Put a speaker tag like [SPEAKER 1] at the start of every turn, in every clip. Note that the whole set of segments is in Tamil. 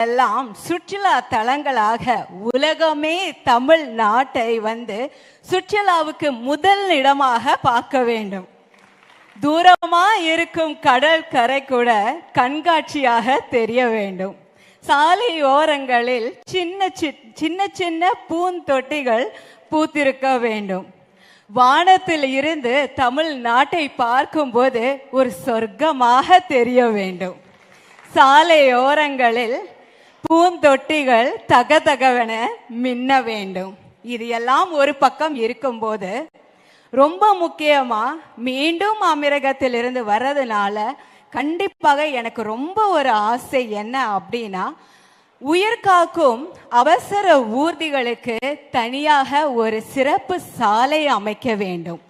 [SPEAKER 1] எல்லாம் சுற்றுலா தலங்களாக உலகமே தமிழ் நாட்டை வந்து சுற்றுலாவுக்கு முதல் இடமாக பார்க்க வேண்டும். தூரமா இருக்கும் கடல் கரை கூட கண்காட்சியாக தெரிய வேண்டும். சாலை ஓரங்களில் சின்ன சி- சின்ன சின்ன பூந்தொட்டிகள் பூத்திருக்க வேண்டும். வானத்தில் இருந்து தமிழ் நாட்டை பார்க்கும்போது ஒரு சொர்க்கமாக தெரிய வேண்டும். சாலை ஓரங்களில் பூந்தொட்டிகள் தகதகவென மின்ன வேண்டும். இது எல்லாம் ஒரு பக்கம் இருக்கும்போது ரொம்ப முக்கியமா மீண்டும் அமிரகத்திலிருந்து வர்றதுனால கண்டிப்பாக எனக்கு ரொம்ப ஒரு ஆசை என்ன அப்படின்னா உயிர் காக்கும் அவசர ஊர்திகளுக்கு தனியாக ஒரு சிறப்பு சாலை அமைக்க வேண்டும்.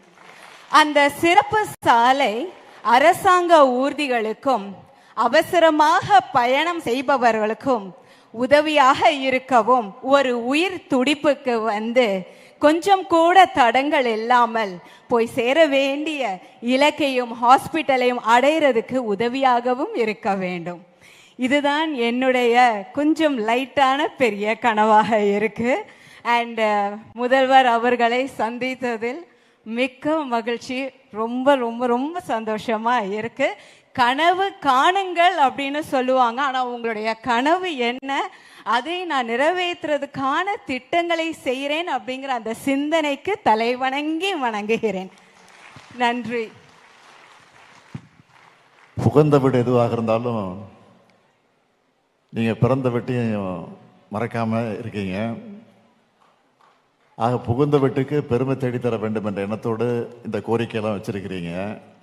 [SPEAKER 1] அந்த சிறப்பு சாலை அரசாங்க ஊர்திகளுக்கும் அவசரமாக பயணம் செய்பவர்களுக்கும் உதவியாக இருக்கவும் ஒரு உயிர் துடிப்புக்கு வந்து கொஞ்சம் கூட தடங்கள் இல்லாமல் போய் சேர வேண்டிய இலக்கையும் ஹாஸ்பிட்டலையும் அடையிறதுக்கு உதவியாகவும் இருக்க வேண்டும். இதுதான் என்னுடைய கொஞ்சம் லைட்டான பெரிய கனவாக இருக்கு. அண்ட் முதல்வர் அவர்களை சந்தித்ததில் மிக்க மகிழ்ச்சி. ரொம்ப ரொம்ப ரொம்ப சந்தோஷமா இருக்கு. கனவு காணுங்கள் அப்படின்னு சொல்லுவாங்க. ஆனால் உங்களுடைய கனவு என்ன? அதை நான் நிறைவேற்றுறதுக்கான திட்டங்களை செய்கிறேன் அப்படிங்கிற அந்த சிந்தனைக்கு தலைவணங்கி வணங்குகிறேன். நன்றி.
[SPEAKER 2] புகந்த வீடு எதுவாக இருந்தாலும் நீங்கள் பிறந்த வீட்டையும் மறக்காமல் இருக்கீங்க. ஆக புகுந்த வீட்டுக்கு பெருமை தேடித்தர வேண்டும் என்ற எண்ணத்தோடு இந்த கோரிக்கையெல்லாம் வச்சிருக்கிறீங்க.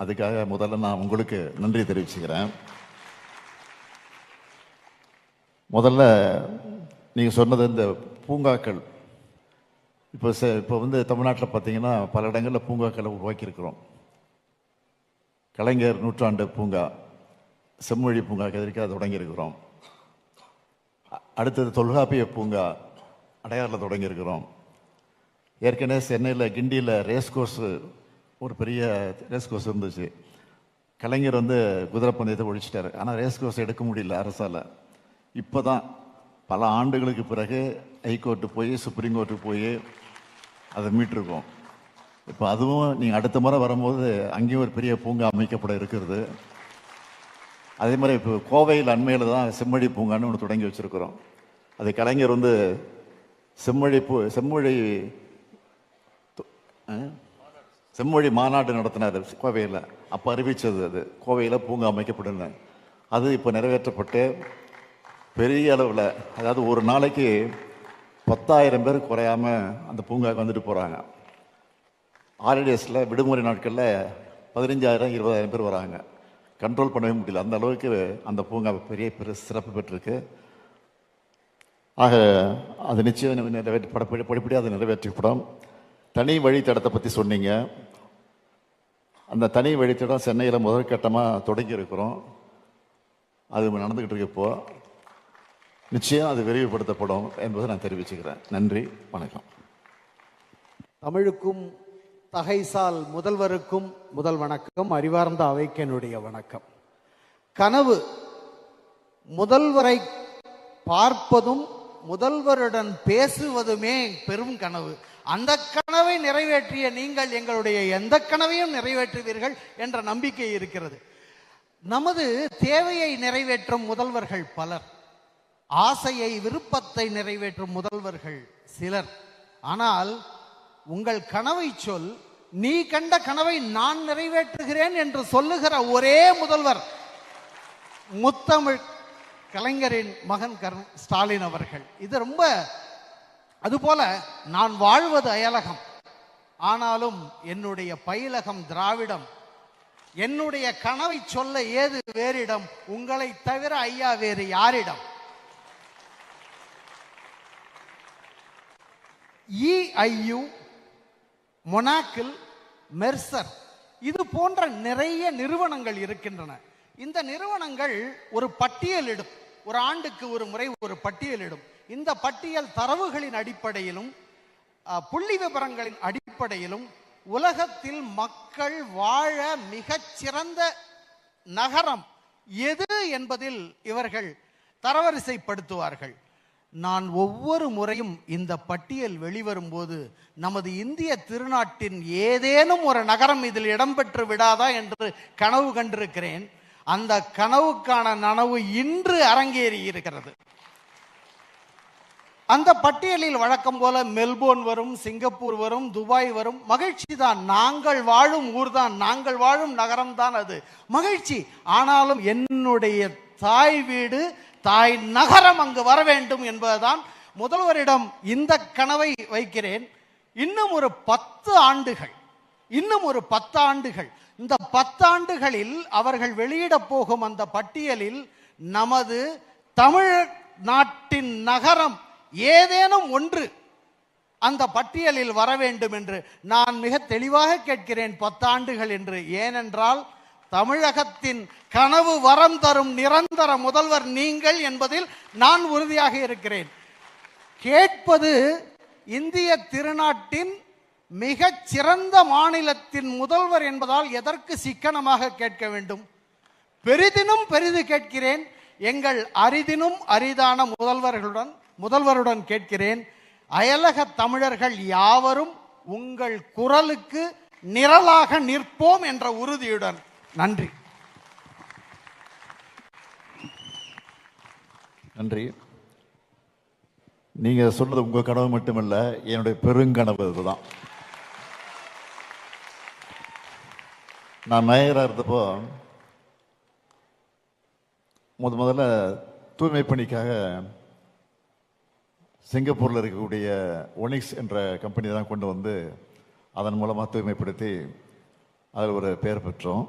[SPEAKER 2] அதுக்காக முதல்ல நான் உங்களுக்கு நன்றி தெரிவிச்சுக்கிறேன். முதல்ல நீங்கள் சொன்னது இந்த பூங்காக்கள். இப்போ ச இப்போ வந்து தமிழ்நாட்டில் பார்த்தீங்கன்னா பல இடங்களில் பூங்காக்களை உருவாக்கியிருக்கிறோம். கலைஞர் நூற்றாண்டு பூங்கா செம்மொழி பூங்கா கதிரிக்க தொடங்கியிருக்கிறோம். அடுத்தது தொல்காப்பிய பூங்கா அடையாறில் தொடங்கியிருக்கிறோம். ஏற்கனவே சென்னையில் கிண்டியில் ரேஸ் கோர்ஸ் ஒரு பெரிய ரேஸ் கோர்ஸ் இருந்துச்சு. கலைஞர் வந்து குதிரை பந்தயத்தை ஒழிச்சிட்டார். ஆனால் ரேஸ் கோர்ஸ் எடுக்க முடியல அரசால். இப்போ தான் பல ஆண்டுகளுக்கு பிறகு ஹைகோர்ட்டு போய் சுப்ரீம் கோர்ட்டுக்கு போய் அதை மீட்டிருக்கோம். இப்போ அதுவும் நீங்கள் அடுத்த முறை வரும்போது அங்கேயும் ஒரு பெரிய பூங்கா அமைக்கப்பட இருக்கிறது. அதே மாதிரி இப்போ கோவையில் அண்மையில் தான் செம்மொழி பூங்கான்னு ஒன்று தொடங்கி வச்சுருக்கிறோம். அது கலைஞர் வந்து செம்மொழி பூ செம்மொழி செம்மொழி மாநாடு நடத்தினார் கோவையில். அப்போ அறிவித்தது அது. கோவையில் பூங்கா அமைக்கப்படும். அது இப்போ நிறைவேற்றப்பட்டு பெரிய அளவில் அதாவது ஒரு நாளைக்கு பத்தாயிரம் பேர் குறையாம அந்த பூங்காவுக்கு வந்துட்டு போகிறாங்க ஹாலிடேஸில் விடுமுறை நாட்களில் பதினஞ்சாயிரம் இருபதாயிரம் பேர் வராங்க. கண்ட்ரோல் பண்ணவே முடியல. அந்த அளவுக்கு அந்த பூங்கா பெரிய பெரிய சிறப்பு பெற்றிருக்கு. ஆக அது நிச்சயம் நிறைவேற்றி பட படிப்படியாக அது நிறைவேற்றப்படும். தனி வழித்தடத்தை பற்றி சொன்னீங்க. அந்த தனி வழித்தடம் சென்னையில் முதல் கட்டமாக தொடங்கி இருக்கிறோம் அது நடந்துக்கிட்டு இருக்கு இப்போ. நிச்சயம் அது விரிவுபடுத்தப்படும் என்பதை நான் தெரிவிச்சுக்கிறேன். நன்றி வணக்கம்.
[SPEAKER 3] தமிழுக்கும் தகைசால் முதல்வருக்கும் முதல் வணக்கம். அறிவார்ந்த அவைக்கனுடைய வணக்கம். கனவு முதல்வரை பார்ப்பதும் முதல்வருடன் பேசுவதுமே பெரும் கனவு. அந்த கனவை நிறைவேற்றிய நீங்கள் எங்களுடைய எந்த கனவையும் நிறைவேற்றுவீர்கள் என்ற நம்பிக்கை இருக்கிறது. நமது தேவையை நிறைவேற்றும் முதல்வர்கள் பலர் ஆசையை விருப்பத்தை நிறைவேற்றும் முதல்வர்கள் சிலர். ஆனால் உங்கள் கனவை சொல் நீ கண்ட கனவை நான் நிறைவேற்றுகிறேன் என்று சொல்லுகிற ஒரே முதல்வர் முத்தமிழ் கலைஞரின் மகன் கர் ஸ்டாலின் அவர்கள். இது ரொம்ப அதுபோல நான் வாழ்வது அயலகம். ஆனாலும் என்னுடைய பயிலகம் திராவிடம். என்னுடைய கனவை சொல்ல ஏது வேறிடம்? உங்களை தவிர ஐயா வேறு யாரிடம்? இஐயு மொனாக்கில் மெர்சர் இது போன்ற நிறைய நிறுவனங்கள் இருக்கின்றன. இந்த நிறுவனங்கள் ஒரு பட்டியலிடும். ஒரு ஆண்டுக்கு ஒரு முறை ஒரு பட்டியலிடும் இந்த பட்டியல் தரவுகளின் அடிப்படையிலும் புள்ளி விவரங்களின் அடிப்படையிலும் உலகத்தில் மக்கள் வாழ மிகச்சிறந்த நகரம் எது என்பதில் இவர்கள் தரவரிசைப்படுத்துவார்கள். நான் ஒவ்வொரு முறையும் இந்த பட்டியல் வெளிவரும்போது நமது இந்திய திருநாட்டின் ஏதேனும் ஒரு நகரம் இதில் இடம்பெற்று விடாதா என்று கனவு கண்டிருக்கிறேன். அந்த கனவுக்கான நனவு இன்று அரங்கேறி இருக்கிறது. அந்த பட்டியலில் வழக்கம் போல மெல்போர்ன் வரும் சிங்கப்பூர் வரும் துபாய் வரும். மகிழ்ச்சி தான். நாங்கள் வாழும் ஊர் தான். நாங்கள் வாழும் நகரம் தான் அது. மகிழ்ச்சி. ஆனாலும் என்னுடைய தாய் வீடு தாய் நகரம் அங்கு வர வேண்டும் என்பதுதான் முதல்வரிடம் இந்த கனவை வைக்கிறேன். இன்னும் ஒரு பத்து ஆண்டுகள். இன்னும் ஒரு பத்து ஆண்டுகள் இந்த பத்தாண்டுகளில் அவர்கள் வெளியிட போகும் அந்த பட்டியலில் நமது தமிழ் நாட்டின் நகரம் ஏதேனும் ஒன்று அந்த பட்டியலில் வர வேண்டும் என்று நான் மிக தெளிவாக கேட்கிறேன் பத்தாண்டுகள் என்று. ஏனென்றால் தமிழகத்தின் கனவு வரம் தரும் நிரந்தர முதல்வர் நீங்கள் என்பதில் நான் உறுதியாக இருக்கிறேன். கேட்பது இந்திய திருநாட்டின் மிகச் சிறந்த மாநிலத்தின் முதல்வர் என்பதால் எதற்கு சிக்கனமாக கேட்க வேண்டும்? பெரிதினும் பெரிது கேட்கிறேன். எங்கள் அரிதினும் அரிதான முதல்வர்களுடன் முதல்வருடன் கேட்கிறேன். அயலக தமிழர்கள் யாவரும் உங்கள் குரலுக்கு நிரலாக நிற்போம் என்ற உறுதியுடன். நன்றி.
[SPEAKER 2] நன்றி. நீங்க சொன்னது உங்க கனவு மட்டுமல்ல என்னுடைய பெருங்கனவு இதுதான் நான் மேயரா இருந்தப்போ முத முதல்ல தூய்மை பணிக்காக சிங்கப்பூரில் இருக்கக்கூடிய ஒனிக்ஸ் என்ற கம்பெனி தான் கொண்டு வந்து அதன் மூலமாக தூய்மைப்படுத்தி அதில் ஒரு பெயர் பெற்றோம்.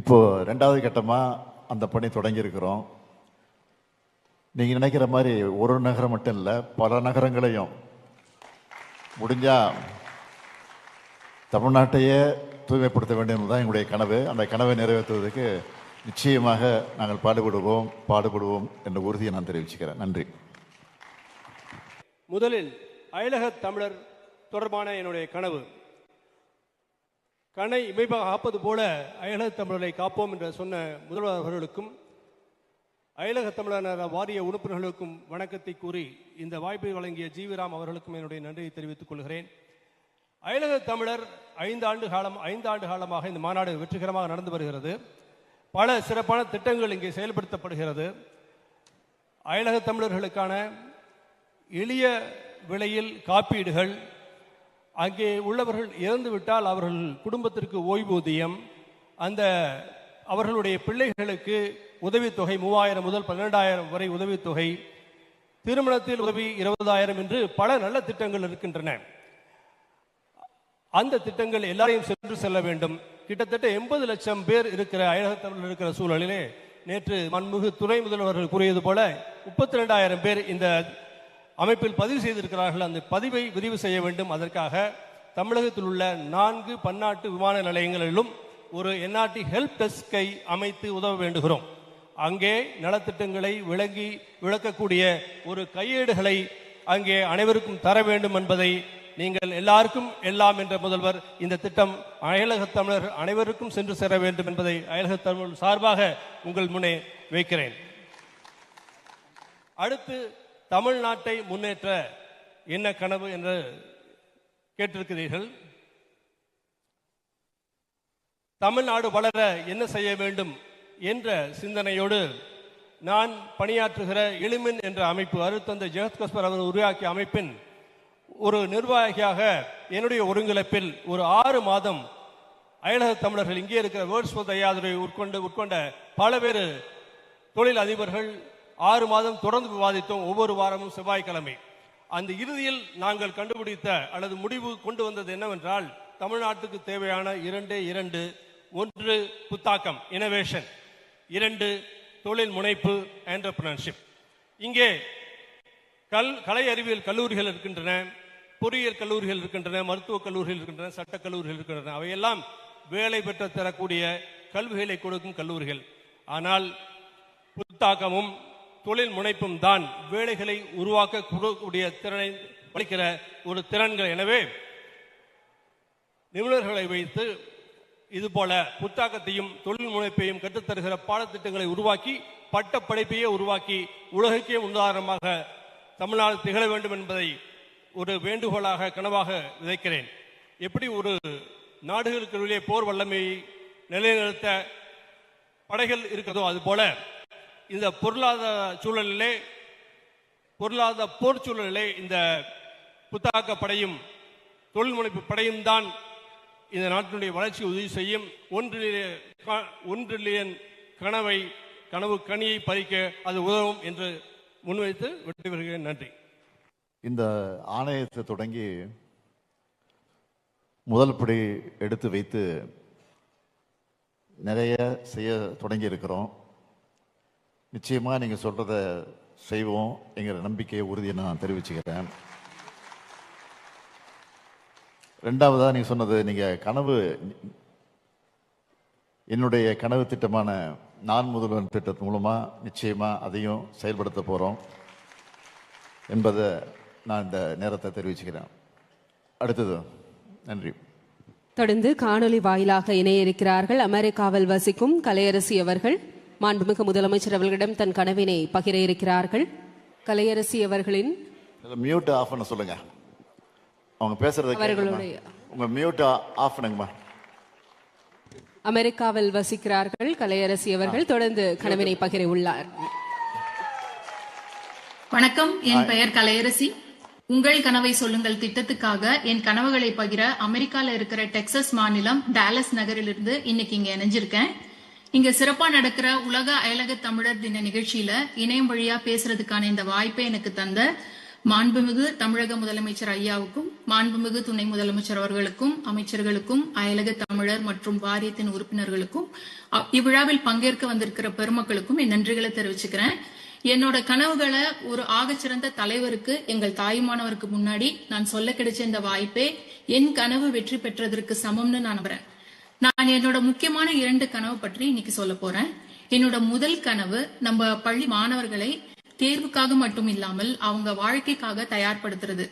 [SPEAKER 2] இப்போது ரெண்டாவது கட்டமாக அந்த பணி தொடங்கியிருக்கிறோம். நீங்கள் நினைக்கிற மாதிரி ஒரு நகரம் மட்டும் இல்லை பல நகரங்களையும். முடிஞ்சால் தமிழ்நாட்டையே தூய்மைப்படுத்த வேண்டும் தான் எங்களுடைய கனவு. அந்த கனவை நிறைவேற்றுவதற்கு நிச்சயமாக நாங்கள் பாடுபடுவோம் பாடுபடுவோம் என்ற உறுதியை நான் தெரிவிச்சுக்கிறேன். நன்றி.
[SPEAKER 4] முதலில் அயலக தமிழர் தொடர்பான என்னுடைய கனவு. கண்ணை இமைப்பாக காப்பது போல அயலக தமிழரை காப்போம் என்று சொன்ன முதல்வர் அவர்களுக்கும் அயலக தமிழர் வாரிய உறுப்பினர்களுக்கும் வணக்கத்தை கூறி இந்த வாய்ப்பை வழங்கிய ஜீவிராம் அவர்களுக்கும் என்னுடைய நன்றியை தெரிவித்துக் கொள்கிறேன். அயலக தமிழர் ஐந்து ஆண்டு காலம் ஐந்து ஆண்டு காலமாக இந்த மாநாடு வெற்றிகரமாக நடந்து வருகிறது. பல சிறப்பான திட்டங்கள் இங்கே செயல்படுத்தப்படுகிறது. அயலக தமிழர்களுக்கான எளிய விலையில் காப்பீடுகள் அங்கே உள்ளவர்கள் இறந்துவிட்டால் அவர்கள் குடும்பத்திற்கு ஓய்வூதியம் அந்த அவர்களுடைய பிள்ளைகளுக்கு உதவித்தொகை மூவாயிரம் முதல் பன்னிரெண்டாயிரம் வரை உதவித்தொகை திருமணத்தில் உதவி இருபதாயிரம் என்று பல நல்ல திட்டங்கள் இருக்கின்றன. அந்த திட்டங்கள் எல்லாரையும் சென்று செல்ல வேண்டும். கிட்டத்தட்ட எண்பது லட்சம் பேர் இருக்கிற அயலகத்தமிழ் இருக்கிற சூழலிலே நேற்று மண்மிகு துணை முதல்வர்கள் கூறியது போல முப்பத்தி ரெண்டாயிரம் பேர் இந்த அமைப்பில் பதிவு செய்திருக்கிறார்கள். அந்த பதிவை விரிவு செய்ய வேண்டும். அதற்காக தமிழகத்தில் உள்ள நான்கு பன்னாட்டு விமான நிலையங்களிலும் ஒரு என்ஆர்டி ஹெல்ப் டெஸ்கை அமைத்து உதவ வேண்டுகிறோம். அங்கே நலத்திட்டங்களை விளங்கி விளக்கக்கூடிய ஒரு கையேடுகளை அங்கே அனைவருக்கும் தர வேண்டும் என்பதை நீங்கள் எல்லாருக்கும் எல்லாம் என்ற முதல்வர் இந்த திட்டம் அயலக தமிழர் அனைவருக்கும் சென்று சேர வேண்டும் என்பதை அயலக தமிழ் சார்பாக உங்கள் முன்னே வைக்கிறேன். அடுத்து தமிழ்நாட்டை முன்னேற்ற என்ன கனவு என்று கேட்டிருக்கிறீர்கள். தமிழ்நாடு வளர என்ன செய்ய வேண்டும் என்ற சிந்தனையோடு நான் பணியாற்றுகிற எளிமின் என்ற அமைப்பு அருத்தந்தை ஜெகத்கஸ்வர் அவர் உருவாக்கிய அமைப்பின் ஒரு நிர்வாகியாக என்னுடைய ஒருங்கிணைப்பில் ஒரு ஆறு மாதம் அயலக தமிழர்கள் இங்கே இருக்கிற வேர்ட்ஸ் ஐயாதுரை உட்கொண்டு உட்கொண்ட பல பேர் தொழில் அதிபர்கள் ஆறு மாதம் தொடர்ந்து விவாதித்தோம். ஒவ்வொரு வாரமும் செவ்வாய்க்கிழமை. அந்த இறுதியில் நாங்கள் கண்டுபிடித்த அல்லது முடிவு கொண்டு வந்தது என்னவென்றால் தமிழ்நாட்டுக்கு தேவையான இரண்டே இரண்டு ஒன்று புத்தாக்கம் இனோவேஷன் இரண்டு தொழில் முனைப்பு என்டர்பிரினர்ஷிப் இங்கே கல் கலை அறிவியல் கல்லூரிகள் இருக்கின்றன. பொறியியல் கல்லூரிகள் இருக்கின்றன மருத்துவக் கல்லூரிகள் இருக்கின்றன சட்டக் கல்லூரிகள் இருக்கின்றன. அவையெல்லாம் வேலை பெற்று தரக்கூடிய கல்விகளை கொடுக்கும் கல்லூரிகள். ஆனால் புத்தாக்கமும் தொழில் முனைப்பும் தான் வேலைகளை உருவாக்க கொடுக்கக்கூடிய திறனை அளிக்கிற ஒரு திறன்கள். எனவே நிபுணர்களை வைத்து இது போல புத்தாக்கத்தையும் தொழில் முனைப்பையும் கற்றுத்தருகிற பாடத்திட்டங்களை உருவாக்கி பட்டப்படைப்பையே உருவாக்கி உலகுக்கே உதாரணமாக தமிழ்நாடு திகழ வேண்டும் என்பதை ஒரு வேண்டுகோளாக கனவாக விதைக்கிறேன். எப்படி ஒரு நாடுகளுக்கு போர் வல்லமையை நிலைநிறுத்த படைகள் இருக்கிறதோ அதுபோல இந்த பொருளாதார சூழலிலே பொருளாதார போர் சூழலிலே இந்த புத்தாக்க படையும் தொழில் முனைப்பு படையும் தான் இந்த நாட்டினுடைய வளர்ச்சி உதவி செய்யும். ஒன்றிலே ஒன் கனவை கனவு கனியை பறிக்க அது உதவும் என்று முன்வைத்து விட்டு வருகிறேன் நன்றி.
[SPEAKER 2] இந்த ஆணையத்தை தொடங்கி முதல் படி எடுத்து வைத்து நிறைய செய்ய தொடங்கி இருக்கிறோம். நிச்சயமாக நீங்கள் சொல்கிறத செய்வோம் என்கிற நம்பிக்கையை உறுதியை நான் தெரிவிச்சுக்கிறேன். ரெண்டாவதாக நீங்கள் சொன்னது நீங்கள் கனவு என்னுடைய கனவு திட்டமான நான் முதல்வன் திட்டத்தின் மூலமாக நிச்சயமாக அதையும் செயல்படுத்த போகிறோம் என்பதை நான் இந்த நேரத்தை தெரிவிச்சுக்கிறேன். அடுத்தது நன்றி.
[SPEAKER 5] தொடர்ந்து காணொலி வாயிலாக இணைய இருக்கிறார்கள் அமெரிக்காவில் வசிக்கும் கலையரசி அவர்கள். மாண்புமிகு முதலமைச்சர் அவர்களிடம் தன் கனவினை பகிர இருக்கிறார்கள் கலையரசி அவர்களின்
[SPEAKER 2] மியூட் ஆஃப் பண்ண சொல்லுங்க. அவங்க பேசுறத
[SPEAKER 5] அவர்களுடைய
[SPEAKER 2] உங்க மியூட் ஆஃப் பண்ணுங்கம்மா.
[SPEAKER 5] அமெரிக்காவில் வசிக்கிறார்கள் கலையரசி அவர்கள். தொடர்ந்து கனவினை பகிர உள்ளார்
[SPEAKER 6] வணக்கம் என் பெயர் கலையரசி. உங்கள் கனவை சொல்லுங்கள் திட்டத்துக்காக என் கனவுகளை பகிர அமெரிக்கால இருக்கிற டெக்சஸ் மாநிலம் டாலஸ் நகரிலிருந்து இன்னைக்கு இங்க இணைஞ்சிருக்கேன். இங்க சிறப்பா நடக்கிற உலக அயலக தமிழர் தின நிகழ்ச்சியில இணையம் வழியா பேசுறதுக்கான இந்த வாய்ப்பை எனக்கு தந்த மாண்புமிகு தமிழக முதலமைச்சர் ஐயாவுக்கும் மாண்புமிகு துணை முதலமைச்சர் அவர்களுக்கும் அமைச்சர்களுக்கும் அயலக தமிழர் மற்றும் வாரியத்தின் உறுப்பினர்களுக்கும் இவ்விழாவில் பங்கேற்க வந்திருக்கிற பெருமக்களுக்கும் என் நன்றிகளை தெரிவிச்சுக்கிறேன். என்னோட கனவுகளை ஒரு ஆகச்சிறந்த தலைவருக்கு எங்கள் தாயுமானவருக்கு முன்னாடி நான் சொல்ல கிடைச்ச இந்த வாய்ப்பே என் கனவு வெற்றி பெற்றதற்கு சமம்னு நான் நம்புறேன். நான் என்னோட முக்கியமான இரண்டு கனவு பற்றி இன்னைக்கு சொல்ல போறேன். என்னோட முதல் கனவு நம்ம பள்ளி மாணவர்களை தேர்வுக்காக மட்டும் இல்லாமல் அவங்க வாழ்க்கைக்காக தயார்படுத்துறது.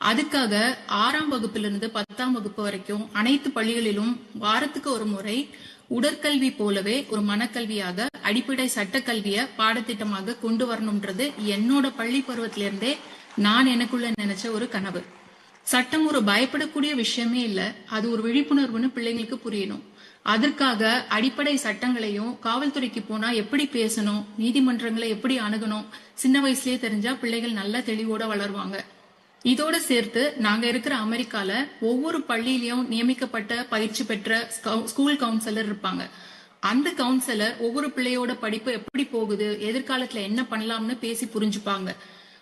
[SPEAKER 6] அதுக்காக ஆறாம் வகுப்பிலிருந்து பத்தாம் வகுப்பு வரைக்கும் அனைத்து பள்ளிகளிலும் வாரத்துக்கு ஒரு முறை உடற்கல்வி போலவே ஒரு மனக்கல்வியாக அடிப்படை சட்டக்கல்விய பாடத்திட்டமாக கொண்டு வரணும்ன்றது என்னோட பள்ளி பருவத்திலிருந்தே நான் எனக்குள்ள நினைச்ச ஒரு கனவு. சட்டம் ஒரு பயப்படக்கூடிய விஷயமே இல்ல. அது ஒரு விழிப்புணர்வுன்னு பிள்ளைங்களுக்கு புரியணும். அதற்காக அடிப்படை சட்டங்களையும் காவல்துறைக்கு போனா எப்படி பேசணும் நீதிமன்றங்களை எப்படி அணுகணும் சின்ன வயசுலயே தெரிஞ்சா பிள்ளைகள் நல்ல தெளிவோட வளருவாங்க. இதோட சேர்த்து நாங்க இருக்கிற அமெரிக்கால ஒவ்வொரு பள்ளியிலையும் நியமிக்கப்பட்ட பயிற்சி பெற்ற ஸ்கூல் கவுன்சிலர் இருப்பாங்க. அந்த கவுன்சிலர் ஒவ்வொரு பிள்ளையோட படிப்பு எப்படி போகுது எதிர்காலத்துல என்ன பண்ணலாம்னு பேசி புரிஞ்சுப்பாங்க.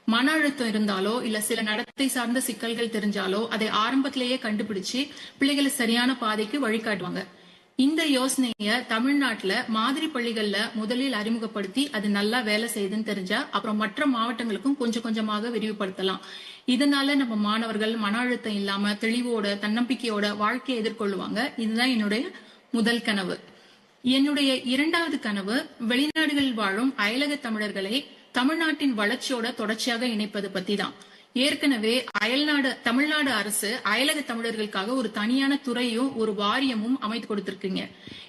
[SPEAKER 6] மன அழுத்தம் இருந்தாலோ இல்ல சில நடத்தை சார்ந்த சிக்கல்கள் தெரிஞ்சாலோ அதை ஆரம்பத்திலேயே கண்டுபிடிச்சு பிள்ளைகளை சரியான பாதைக்கு வழிகாட்டுவாங்க. இந்த யோசனைய தமிழ்நாட்டுல மாதிரி பள்ளிகள்ல முதலில் அறிமுகப்படுத்தி அது நல்லா வேலை செய்யுதுன்னு தெரிஞ்சா அப்புறம் மற்ற மாவட்டங்களுக்கும் கொஞ்சம் கொஞ்சமாக விரிவுபடுத்தலாம். இதனால நம்ம மாணவர்கள் மன அழுத்தம் இல்லாம தெளிவோட தன்னம்பிக்கையோட வாழ்க்கையை எதிர்கொள்ளுவாங்க. இதுதான் என்னுடைய முதல் கனவு. என்னுடைய இரண்டாவது கனவு வெளிநாடுகளில் வாழும் அயலக தமிழர்களை தமிழ்நாட்டின் வளர்ச்சியோட தொடர்ச்சியாக இணைப்பது பத்தி தான் ஏற்கனவே அயல்நாடு தமிழ்நாடு அரசு அயலக தமிழர்களுக்காக ஒரு தனியான துறையும் ஒரு வாரியமும் அமைத்து கொடுத்திருக்கீங்க.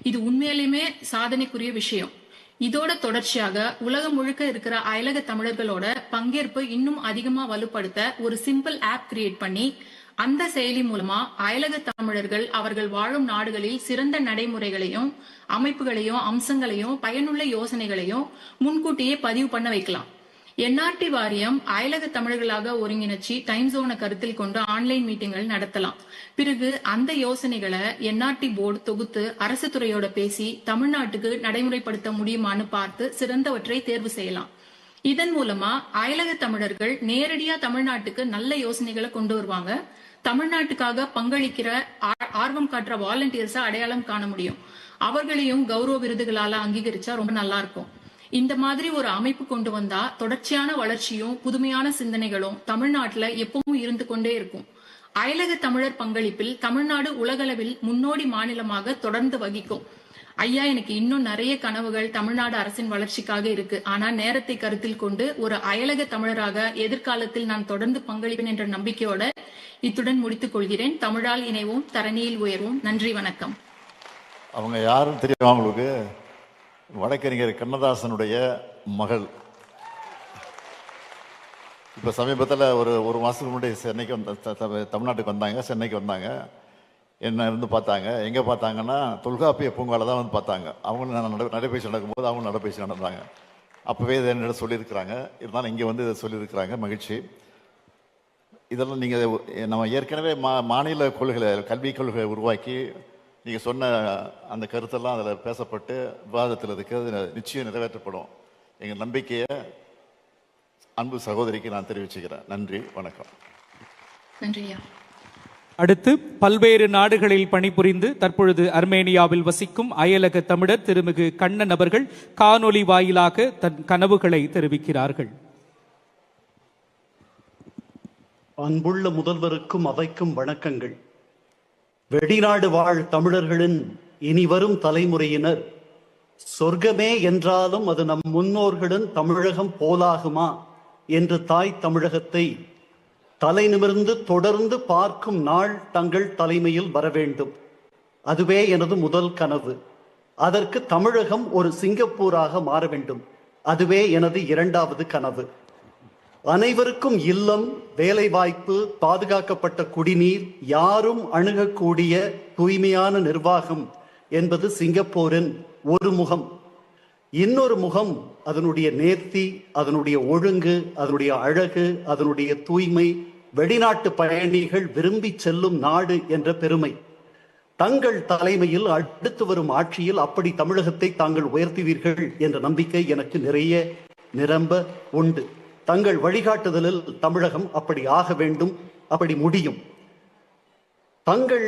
[SPEAKER 6] இது உண்மையிலுமே சாதனைக்குரிய விஷயம். இதோட தொடர்ச்சியாக உலகம் முழுக்க இருக்கிற அயலக தமிழர்களோட பங்கேற்பு இன்னும் அதிகமா வலுப்படுத்த ஒரு சிம்பிள் ஆப் கிரியேட் பண்ணி அந்த செயலி மூலமா அயலக தமிழர்கள் அவர்கள் வாழும் நாடுகளில் சிறந்த நடைமுறைகளையும் அமைப்புகளையும் அம்சங்களையும் பயனுள்ள யோசனைகளையும் முன்கூட்டியே பதிவு பண்ண வைக்கலாம். என்ஆர்டி வாரியம் அயலக தமிழர்களாக ஒருங்கிணைச்சி டைம் ஜோனை கருத்தில் கொண்டு ஆன்லைன் மீட்டிங்கள் நடத்தலாம். பிறகு அந்த யோசனைகளை என்ஆர்டி போர்டு தொகுத்து அரசு துறையோட பேசி தமிழ்நாட்டுக்கு நடைமுறைப்படுத்த முடியுமான்னு பார்த்து சிறந்தவற்றை தேர்வு செய்யலாம். இதன் மூலமா அயலக தமிழர்கள் நேரடியா தமிழ்நாட்டுக்கு நல்ல யோசனைகளை கொண்டு வருவாங்க. தமிழ்நாட்டுக்காக பங்களிக்கிற ஆ- ஆர்வம் காட்டுற வாலண்டியர்ஸை அடையாளம் காண முடியும். அவர்களையும் கௌரவ விருதுகளால அங்கீகரிச்சா ரொம்ப நல்லா இருக்கும். இந்த மாதிரி ஒரு அமைப்பு கொண்டு வந்தா தொடர்ச்சியான வளர்ச்சியும் புதுமையான சிந்தனைகளும் தமிழ்நாட்டுல எப்பவும் இருந்து கொண்டே இருக்கும். அயலக தமிழர் பங்களிப்பில் தமிழ்நாடு உலகளவில் முன்னோடி மாநிலமாக தொடர்ந்து வகிக்கும். ஐயா எனக்கு இன்னும் நிறைய கனவுகள் தமிழ்நாடு அரசின் வளர்ச்சிக்காக இருக்கு. ஆனா நேரத்தை கருத்தில் கொண்டு ஒரு அயலக தமிழராக எதிர்காலத்தில் நான் தொடர்ந்து பங்களிப்பேன் என்ற நம்பிக்கையோட இத்துடன் முடித்துக் கொள்கிறேன். தமிழால் இணைவோம் தரணியில் உயர்வோம். நன்றி வணக்கம்.
[SPEAKER 2] அவங்க யாரும் தெரியும் அவங்களுக்கு வழக்கறிஞர் கண்ணதாசனுடைய மகள். இப்போ சமீபத்தில் ஒரு ஒரு மாதத்துக்கு முன்னாடி சென்னைக்கு வந்த த- தமிழ்நாட்டுக்கு வந்தாங்க சென்னைக்கு வந்தாங்க. என்ன இருந்து பார்த்தாங்க எங்கே பார்த்தாங்கன்னா தொல்காப்பிய பூங்காவில் தான் வந்து பார்த்தாங்க. அவங்க நான் நட நடைபயிற்சி நடக்கும்போது அவங்க நடைபயிற்சி நடந்தாங்க. அப்போவே இதை என்னிடம் சொல்லியிருக்கிறாங்க. இருந்தாலும் இங்கே வந்து இதை சொல்லியிருக்கிறாங்க மகிழ்ச்சி. இதெல்லாம் நீங்கள் நம்ம ஏற்கனவே மா மாநில கொள்கைகளை கல்விக் கொள்கையை உருவாக்கி நீங்கள் சொன்ன அந்த கருத்தெல்லாம் அதில் பேசப்பட்டு விவாதத்தில் இருக்கிறது நிச்சயம் நிறைவேற்றப்படும். எங்கள் நம்பிக்கையை அன்பு சகோதரிக்கு நான் தெரிவிச்சுக்கிறேன். நன்றி வணக்கம்.
[SPEAKER 6] நன்றியா
[SPEAKER 7] அடுத்து பல்வேறு நாடுகளில் பணிபுரிந்து தற்பொழுது அர்மேனியாவில் வசிக்கும் அயலக தமிழர் திருமிகு கண்ணன் அவர்கள் காணொலி வாயிலாக தன் கனவுகளை தெரிவிக்கிறார்கள்.
[SPEAKER 8] அன்புள்ள முதல்வருக்கும் அவைக்கும் வணக்கங்கள். வெளிநாடு வாழ் தமிழர்களின் இனி வரும் தலைமுறையினர் சொர்க்கமே என்றாலும் அது நம் முன்னோர்களின் தமிழகம் போலாகுமா என்று தாய் தமிழகத்தை தலை நிமிர்ந்து தொடர்ந்து பார்க்கும் நாள் தங்கள் தலைமையில் வர வேண்டும். அதுவே எனது முதல் கனவு. அதற்கு தமிழகம் ஒரு சிங்கப்பூராக மாற வேண்டும். அதுவே எனது இரண்டாவது கனவு. அனைவருக்கும் இல்லம் வேலைவாய்ப்பு பாதுகாக்கப்பட்ட குடிநீர் யாரும் அணுகக்கூடிய தூய்மையான நிர்வாகம் என்பது சிங்கப்பூரின் ஒரு முகம். இன்னொரு முகம் அதனுடைய நேர்த்தி அதனுடைய ஒழுங்கு அதனுடைய அழகு அதனுடைய தூய்மை வெளிநாட்டு பயணிகள் விரும்பி செல்லும் நாடு என்ற பெருமை. தங்கள் தலைமையில் அடுத்து வரும் ஆட்சியில் அப்படி தமிழகத்தை தாங்கள் உயர்த்துவீர்கள் என்ற நம்பிக்கை எனக்கு நிறைய நிரம்ப உண்டு. தங்கள் வழிகாட்டுதலில் தமிழகம் அப்படி ஆக வேண்டும் அப்படி முடியும். தங்கள்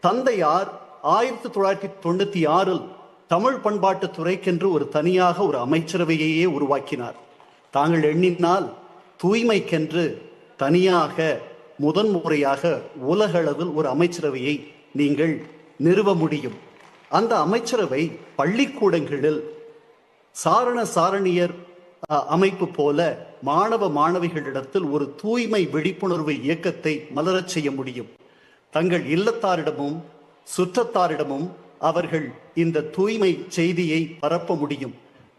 [SPEAKER 8] தந்தையார் ஆயிரத்தி தொள்ளாயிரத்தி தொண்ணூத்தி ஆறில் தமிழ் பண்பாட்டு துறைக்கென்று ஒரு தனியாக ஒரு அமைச்சரவையையே உருவாக்கினார். தாங்கள் எண்ணினால் தூய்மைக்கென்று தனியாக முதன்முறையாக உலகளவில் ஒரு அமைச்சரவையை நீங்கள் நிறுவ முடியும். அந்த அமைச்சரவை பள்ளிக்கூடங்களில் சாரண சாரணியர் அமைப்பு போல மாணவ மாணவிகளிடத்தில் ஒரு தூய்மை விழிப்புணர்வு இயக்கத்தை மலரச் செய்ய முடியும். தங்கள் இல்லத்தாரிடமும் சுற்றத்தாரிடமும் அவர்கள் இந்த தூய்மை செய்தியை பரப்ப முடியும்.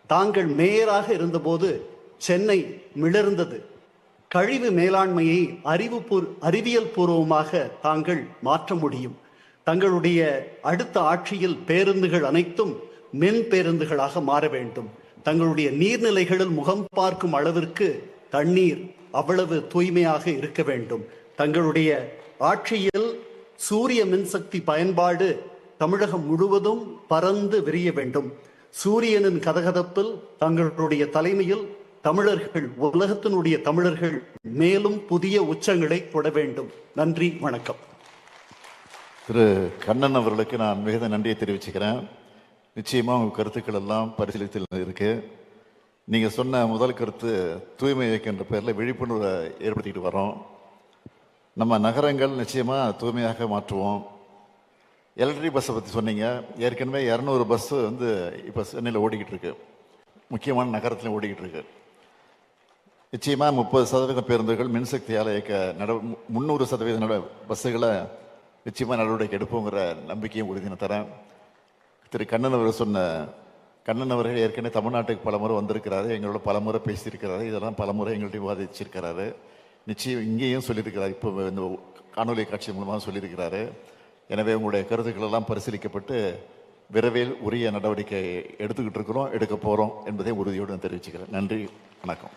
[SPEAKER 8] தாங்கள் மேயராக இருந்தபோது சென்னை மிளர்ந்தது. கழிவு மேலாண்மையை அறிவுபூர் அறிவியல் பூர்வமாக தாங்கள் மாற்ற முடியும். தங்களுடைய அடுத்த ஆட்சியில் பேருந்துகள் அனைத்தும் மின் பேருந்துகளாக மாற வேண்டும். தங்களுடைய நீர்நிலைகளில் முகம் பார்க்கும் அளவிற்கு தண்ணீர் அவ்வளவு தூய்மையாக இருக்க வேண்டும். தங்களுடைய ஆட்சியில் சூரிய மின்சக்தி பயன்பாடு தமிழகம் முழுவதும் பறந்து விரிய வேண்டும். சூரியனின் கதகதப்பில் தங்களுடைய தலைமையில் தமிழர்கள் உலகத்தினுடைய தமிழர்கள் மேலும் புதிய உச்சங்களை தொட வேண்டும். நன்றி வணக்கம்.
[SPEAKER 2] திரு கண்ணன் அவர்களுக்கு நான் மிகுந்த நன்றியை தெரிவிச்சுக்கிறேன். நிச்சயமாக உங்கள் கருத்துக்கள் எல்லாம் பரிசீலித்தில் இருக்கு. நீங்கள் சொன்ன முதல் கருத்து தூய்மை இயக்கம் என்ற பேரில் விழிப்புணர்வை ஏற்படுத்திக்கிட்டு வரோம். நம்ம நகரங்கள் நிச்சயமாக தூய்மையாக மாற்றுவோம். எலக்ட்ரிக் பஸ்ஸை பற்றி சொன்னீங்க. ஏற்கனவே இரநூறு பஸ்ஸு வந்து இப்போ சென்னையில் ஓடிக்கிட்டு இருக்கு. முக்கியமான நகரத்தில் ஓடிக்கிட்டு இருக்கு. நிச்சயமாக முப்பது சதவீத பேருந்துகள் மின்சக்தியால் இயக்க நட முந்நூறு சதவீத நட பஸ்ஸுகளை நிச்சயமாக நடவடிக்கை எடுப்போங்கிற நம்பிக்கையும் உறுதியை தரேன். திரு கண்ணன் அவர் சொன்ன கண்ணன் அவர்கள் ஏற்கனவே தமிழ்நாட்டுக்கு பலமுறை வந்திருக்கிறாரு எங்களோட பலமுறை பேசியிருக்கிறாரு இதெல்லாம் பலமுறை எங்கள்கிட்ட விவாதிச்சிருக்கிறாரு. நிச்சயம் இங்கேயும் சொல்லியிருக்கிறார் இப்போ இந்த காணொலி காட்சி மூலமாக சொல்லியிருக்கிறாரு. எனவே உங்களுடைய கருத்துக்கள் எல்லாம் பரிசீலிக்கப்பட்டு விரைவில் உரிய நடவடிக்கை எடுத்துக்கிட்டு இருக்கிறோம் எடுக்க போகிறோம் என்பதை உறுதியோடு நான் தெரிவிச்சுக்கிறேன். நன்றி வணக்கம்.